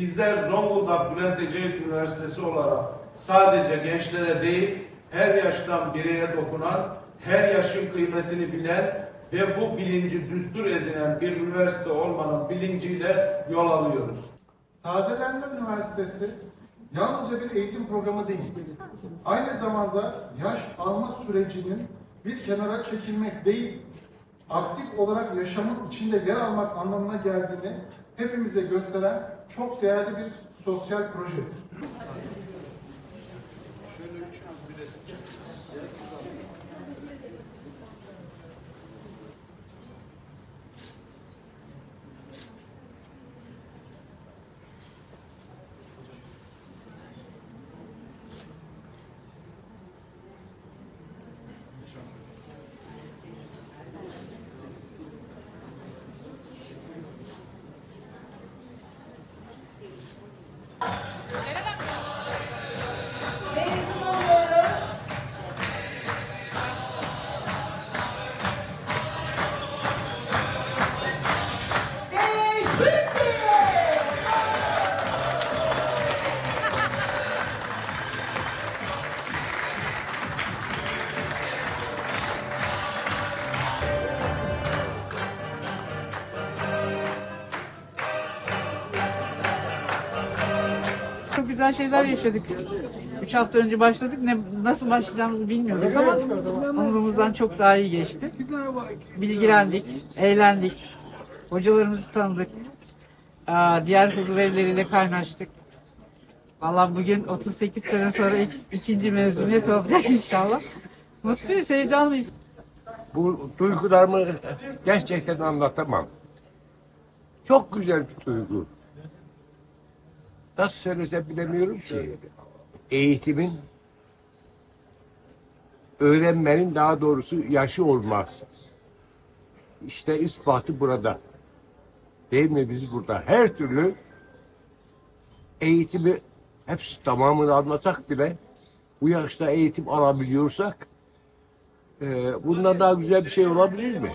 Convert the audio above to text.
bizler Zonguldak Bülent Ecevit Üniversitesi olarak sadece gençlere değil, her yaştan bireye dokunan, her yaşın kıymetini bilen ve bu bilinci düstur edinen bir üniversite olmanın bilinciyle yol alıyoruz. Tazelenme Üniversitesi yalnızca bir eğitim programı değil. Aynı zamanda yaş alma sürecinin bir kenara çekilmek değil, aktif olarak yaşamın içinde yer almak anlamına geldiğini hepimize gösteren çok değerli bir sosyal projedir. Çok güzel şeyler yaşadık. Üç hafta önce başladık. Ne, nasıl başlayacağımızı bilmiyoruz ama umurumuzdan çok daha iyi geçti. Bilgilendik, eğlendik. Hocalarımızı tanıdık. Aa, Diğer huzur evleriyle kaynaştık. Vallahi bugün 38 sene sonra ilk, ikinci mezuniyet olacak inşallah. Mutluyuz, heyecanlıyız. Bu duygularımı gerçekten anlatamam. Çok güzel bir duygu. Nasıl söylesem bilemiyorum ki. Eğitimin, öğrenmenin daha doğrusu yaşı olmaz. İşte ispatı burada. Değil mi biz burada? Her türlü eğitimi hepsi tamamını almasak bile bu yaşta eğitim alabiliyorsak e, bundan daha güzel bir şey olabilir mi?